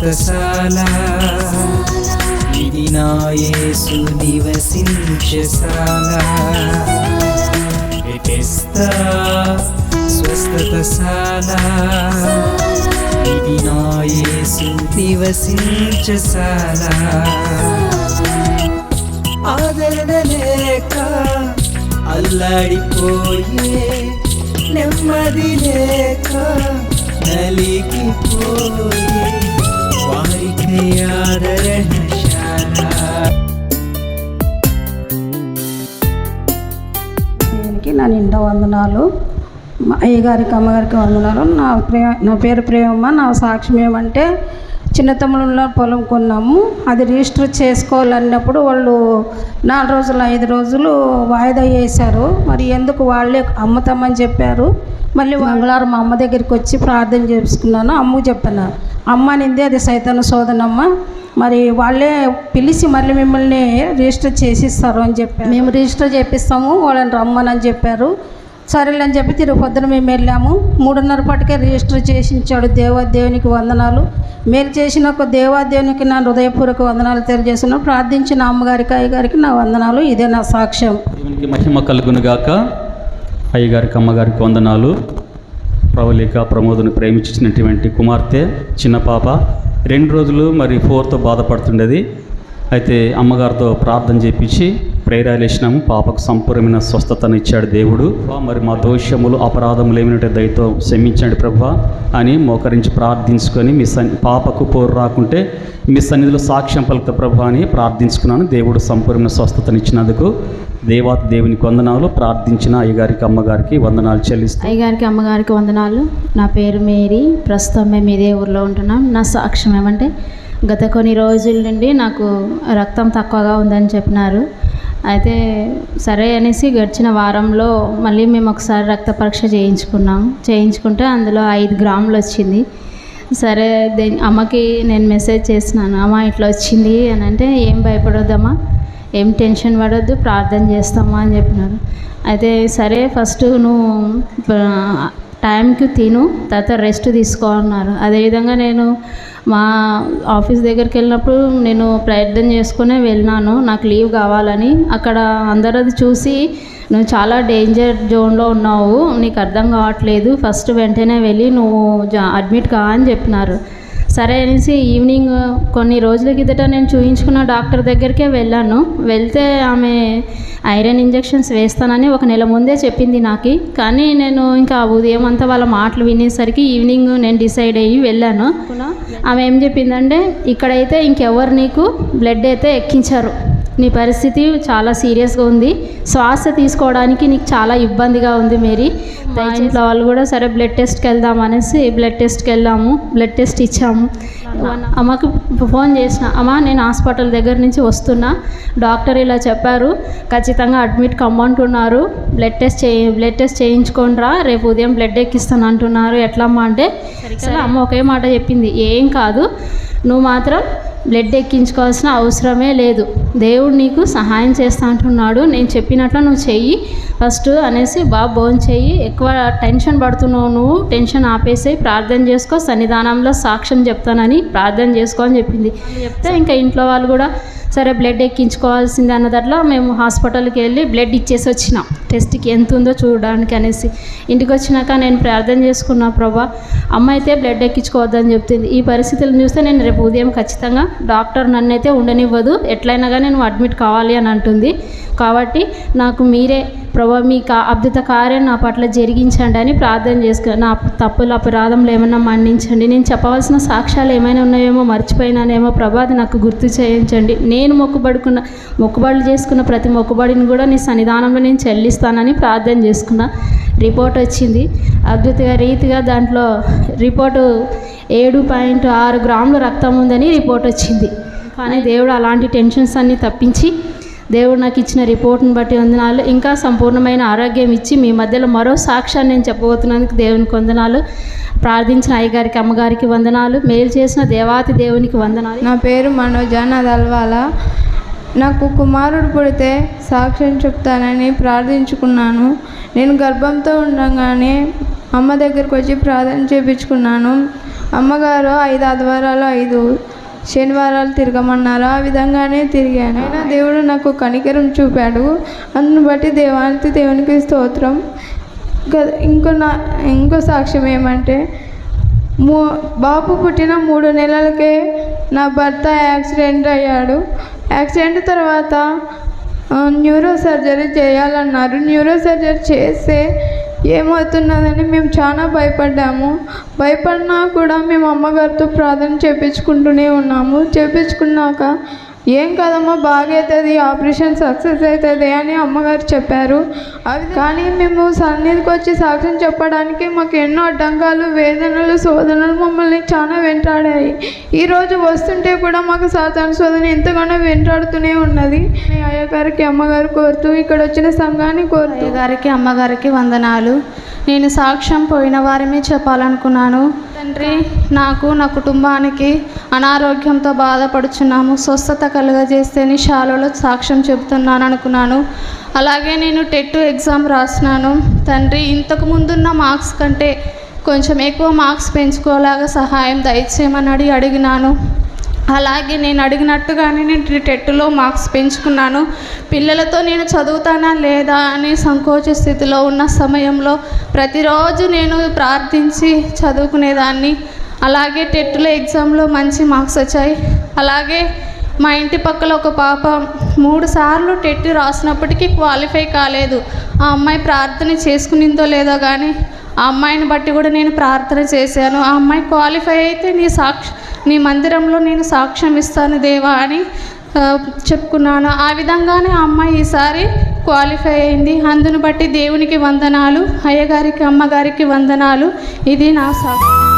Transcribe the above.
వ్రతశాల ఇది నా యేసు నివసించశాల ఎటెస్తా స్వస్థతశాల ఇది నా యేసు నివసించశాల ఆదరణ లేక అల్లాడిపోయే నెమ్మది లేక నలిగిపోయే దీనికి నా నిండా వందనాలు. మా అయ్యగారికి అమ్మగారికి వందనాలు. నా ప్రే నా పేరు ప్రేమమ్మ నా సాక్ష్యం ఏమంటే చిన్న పొలం కొన్నాము. అది రిజిస్టర్ చేసుకోవాలన్నప్పుడు వాళ్ళు నాలుగు రోజులు ఐదు రోజులు వాయిదా వేశారు. మరి ఎందుకు వాళ్ళే అమ్ముతామని చెప్పారు. మళ్ళీ మంగళవారం మా అమ్మ దగ్గరికి వచ్చి ప్రార్థన చేసుకున్నాను. అమ్మ చెప్పాను. అమ్మ అనింది అది సైతాన సోదనమ్మ మరి వాళ్ళే పిలిచి మళ్ళీ మిమ్మల్ని రిజిస్టర్ చేసిస్తారు అని చెప్పారు. మేము రిజిస్టర్ చేపిస్తాము వాళ్ళని రమ్మని చెప్పారు. సరేలే అని చెప్పి తిరుగు పొద్దున మేము వెళ్ళాము. మూడున్నర పాటికే రిజిస్టర్ చేసించాడు దేవాదేవునికి వందనాలు. మేలు చేసిన ఒక దేవాదేవునికి నా హృదయపూర్వక వందనాలు తెలియజేస్తున్నాను ప్రార్థించిన అమ్మగారికి అయ్యగారికి నా వందనాలు. ఇదే నా సాక్ష్యం. దేవునికి మహిమ కలుగునుగాక. అయ్యగారికి అమ్మగారికి వందనాలు. ప్రవళిక ప్రమోదను ప్రేమించినటువంటి కుమార్తె చిన్న పాప. రెండు రోజులు మరి ఫోర్తో బాధపడుతుండేది. అయితే అమ్మగారితో ప్రార్థన చేపించి ప్రేరాలు ఇచ్చినాము పాపకు సంపూర్ణమైన స్వస్థతను ఇచ్చాడు దేవుడు మరి మా దోషములు అపరాధములు ఏమిటంటే దయతో క్షమించండి ప్రభా అని మోకరించి ప్రార్థించుకొని మీ సన్ పాపకు పోరు రాకుంటే మీ సన్నిధిలో సాక్ష్యం పలుకుత ప్రభా అని ప్రార్థించుకున్నాను. దేవుడు సంపూర్ణ స్వస్థతను ఇచ్చినందుకు దేవాత దేవునికి వందనాలు. ప్రార్థించిన అయ్యగారికి అమ్మగారికి వందనాలు చెల్లిస్తాను అయ్యగారికి అమ్మగారికి వందనాలు. నా పేరు మేరీ. ప్రస్తుతం మేము ఇదే ఊర్లో ఉంటున్నాం. నా సాక్ష్యం ఏమంటే గత కొన్ని రోజుల నుండి నాకు రక్తం తక్కువగా ఉందని చెప్పినారు. అయితే సరే అనేసి గడిచిన వారంలో మళ్ళీ మేము ఒకసారి రక్త పరీక్ష చేయించుకున్నాం. చేయించుకుంటే అందులో ఐదు గ్రాములు వచ్చింది. సరే దేని అమ్మకి నేను మెసేజ్ చేసినాను అమ్మ ఇట్లా వచ్చింది అని అంటే ఏం భయపడొద్దమ్మా ఏం టెన్షన్ పడొద్దు ప్రార్థన చేస్తామా అని చెప్పినారు. అయితే సరే ఫస్ట్ నువ్వు టైంకి తిను తర్వాత రెస్ట్ తీసుకో అన్నారు. అదేవిధంగా నేను మా ఆఫీస్ దగ్గరికి వెళ్ళినప్పుడు నేను ప్రయత్నం చేసుకునే వెళ్ళినాను. నాకు లీవ్ కావాలని. అక్కడ అందరూ అది చూసి నువ్వు చాలా డేంజర్ జోన్లో ఉన్నావు. నీకు అర్థం కావట్లేదు. ఫస్ట్ వెంటనే వెళ్ళి నువ్వు జా- అడ్మిట్ కా అని చెప్పినారు. సరే అనేసి ఈవినింగ్ కొన్ని రోజుల కిందట నేను చూయించుకున్న డాక్టర్ దగ్గరికే వెళ్ళాను. వెళ్తే ఆమె ఐరన్ ఇంజెక్షన్స్ వేస్తానని ఒక నెల ముందే చెప్పింది నాకు. కానీ నేను ఇంకా ఉదయం అంతా వాళ్ళ మాటలు వినేసరికి ఈవినింగ్ నేను డిసైడ్ అయ్యి వెళ్ళాను. ఆమె ఏం చెప్పిందంటే ఇక్కడైతే ఇంకెవరు నీకు బ్లడ్ అయితే ఎక్కించారు. నీ పరిస్థితి చాలా సీరియస్గా ఉంది. శ్వాస తీసుకోవడానికి నీకు చాలా ఇబ్బందిగా ఉంది మేరీ. మా ఇంట్లో వాళ్ళు కూడా సరే బ్లడ్ టెస్ట్కి వెళ్దాం అనేసి బ్లడ్ టెస్ట్కి వెళ్ళాము. బ్లడ్ టెస్ట్ ఇచ్చాము. అమ్మకు ఫోన్ చేసిన అమ్మ నేను హాస్పిటల్ దగ్గర నుంచి వస్తున్నా. డాక్టర్ ఇలా చెప్పారు. ఖచ్చితంగా అడ్మిట్ కమ్మంటున్నారు. బ్లడ్ టెస్ట్ చేయి బ్లడ్ టెస్ట్ చేయించుకోండిరా రేపు ఉదయం బ్లడ్ ఎక్కిస్తాను అంటున్నారు. ఎట్లమ్మా అంటే సరే అమ్మ ఒకే మాట చెప్పింది. ఏం కాదు. నువ్వు మాత్రం బ్లడ్ ఎక్కించుకోవాల్సిన అవసరమే లేదు. దేవుడు నీకు సహాయం చేస్తా అంటున్నాడు. నేను చెప్పినట్లు నువ్వు చెయ్యి. ఫస్ట్ అనేసి బాగా భోజనం చెయ్యి. ఎక్కువ టెన్షన్ పడుతున్నావు నువ్వు. టెన్షన్ ఆపేసి ప్రార్థన చేసుకో. సన్నిధానంలో సాక్ష్యం చెప్తానని ప్రార్థన చేసుకో అని చెప్పింది. చెప్తే ఇంకా ఇంట్లో వాళ్ళు కూడా సరే బ్లడ్ ఎక్కించుకోవాల్సింది అన్నదట్లో మేము హాస్పిటల్కి వెళ్ళి బ్లడ్ ఇచ్చేసి వచ్చినాం. టెస్ట్కి ఎంత ఉందో చూడడానికి అనేసి. ఇంటికి వచ్చినాక నేను ప్రార్థన చేసుకున్నా ప్రభా అమ్మ అయితే బ్లడ్ ఎక్కించుకోవద్దని చెప్తుంది. ఈ పరిస్థితులను చూస్తే నేను రేపు ఉదయం ఖచ్చితంగా డాక్టర్ నన్ను అయితే ఉండనివ్వదు. ఎట్లయినా కానీ నువ్వు అడ్మిట్ కావాలి అని అంటుంది. కాబట్టి నాకు మీరే ప్రభా మీ కా అద్భుత కార్యం నా పట్ల జరిగించండి అని ప్రార్థన చేసుకున్నాను నా తప్పులు అపరాధములు ఏమైనా మన్నించండి. నేను చెప్పవలసిన సాక్ష్యాలు ఏమైనా ఉన్నాయేమో మర్చిపోయినానేమో. ప్రభా అది నాకు గుర్తు చేయించండి. నేను మొక్కుబడుకున్న మొక్కుబడులు చేసుకున్న ప్రతి మొక్కుబడిని కూడా నీ సన్నిధానంలో నేను చెల్లిస్తానని ప్రార్థన చేసుకున్నా. రిపోర్ట్ వచ్చింది. అద్భుత రీతిగా దాంట్లో రిపోర్టు ఏడు పాయింట్ ఆరు గ్రాముల రక్తం ఉందని రిపోర్ట్ వచ్చింది. కానీ దేవుడు అలాంటి టెన్షన్స్ అన్నీ తప్పించి దేవుడు నాకు ఇచ్చిన రిపోర్ట్ని బట్టి వందనాలు. ఇంకా సంపూర్ణమైన ఆరోగ్యం ఇచ్చి మీ మధ్యలో మరో సాక్ష్యాన్ని నేను చెప్పబోతున్నందుకు దేవునికి వందనాలు. ప్రార్థించిన అయ్యగారికి అమ్మగారికి వందనాలు. మేలు చేసిన దేవాతి దేవునికి వందనాలు. నా పేరు మనోజ నాది నాకు కుమారుడు పుడితే సాక్ష్యం చెప్తానని ప్రార్థించుకున్నాను. నేను గర్భంతో ఉండగానే అమ్మ దగ్గరకు వచ్చి ప్రార్థన చేయించుకున్నాను అమ్మగారు ఐదు ఆదివారాలు ఐదు శనివారాలు తిరగమన్నారు ఆ విధంగానే తిరిగాను. అయినా దేవుడు నాకు కనికరం చూపాడు. అందును బట్టి దేవానికి దేవునికి స్తోత్రం. ఇంకో నా ఇంకో సాక్ష్యం ఏమంటే మూ బాబు పుట్టిన మూడు నెలలకే నా భర్త యాక్సిడెంట్ అయ్యాడు. యాక్సిడెంట్ తర్వాత న్యూరో సర్జరీ చేయాలన్నారు. న్యూరో సర్జరీ చేస్తే ఏమవుతున్నదని మేము చాలా భయపడ్డాము. భయపడినా కూడా మేము అమ్మగారితో ప్రార్థన చేపించుకుంటూనే ఉన్నాము. చేపించుకున్నాక ఏం కదమ్మా బాగవుతుంది ఆపరేషన్ సక్సెస్ అవుతుంది అని అమ్మగారు చెప్పారు. అవి కానీ మేము సన్నిధికి వచ్చి సాక్ష్యం చెప్పడానికి మాకు ఎన్నో అడ్డంకాలు వేదనలు శోధనలు మమ్మల్ని చాలా వెంటాడాయి. ఈరోజు వస్తుంటే కూడా మాకు సాతాను శోధన ఎంతగానో వెంటాడుతూనే ఉన్నది. అయ్యగారికి అమ్మగారు కోరుతూ ఇక్కడ వచ్చిన సంఘాన్ని కోరుతూ అయ్యగారికి అమ్మగారికి వందనాలు. నేను సాక్ష్యం పోయిన వారమే చెప్పాలనుకున్నాను. తండ్రి నాకు నా కుటుంబానికి అనారోగ్యంతో బాధపడుచున్నాము. స్వస్థత కలుగజేస్తే నీ శాలలో సాక్ష్యం చెబుతున్నాను అనుకున్నాను అలాగే నేను టెట్ ఎగ్జామ్ రాసినాను. తండ్రి ఇంతకు ముందున్న మార్క్స్ కంటే కొంచెం ఎక్కువ మార్క్స్ పెంచుకోలాగా సహాయం దయచేయమని అడిగి అడిగినాను అలాగే నేను అడిగినట్టుగానే నేను టెట్లో మార్క్స్ పెంచుకున్నాను. పిల్లలతో నేను చదువుతానా లేదా అని సంకోచ స్థితిలో ఉన్న సమయంలో ప్రతిరోజు నేను ప్రార్థించి చదువుకునేదాన్ని. అలాగే టెట్లో ఎగ్జామ్లో మంచి మార్క్స్ వచ్చాయి. అలాగే మా ఇంటి పక్కల ఒక పాప మూడు సార్లు టెట్ రాసినప్పటికీ క్వాలిఫై కాలేదు. ఆ అమ్మాయి ప్రార్థన చేసుకునిందో లేదో కానీ ఆ అమ్మాయిని బట్టి కూడా నేను ప్రార్థన చేశాను. ఆ అమ్మాయి క్వాలిఫై అయితే నీ సాక్షి నీ మందిరంలో నేను సాక్ష్యం ఇస్తాను దేవా అని చెప్పుకున్నాను. ఆ విధంగానే ఆ అమ్మాయి ఈసారి క్వాలిఫై అయింది. అందును బట్టి దేవునికి వందనాలు అయ్యగారికి అమ్మగారికి వందనాలు. ఇది నా సాక్ష్యం.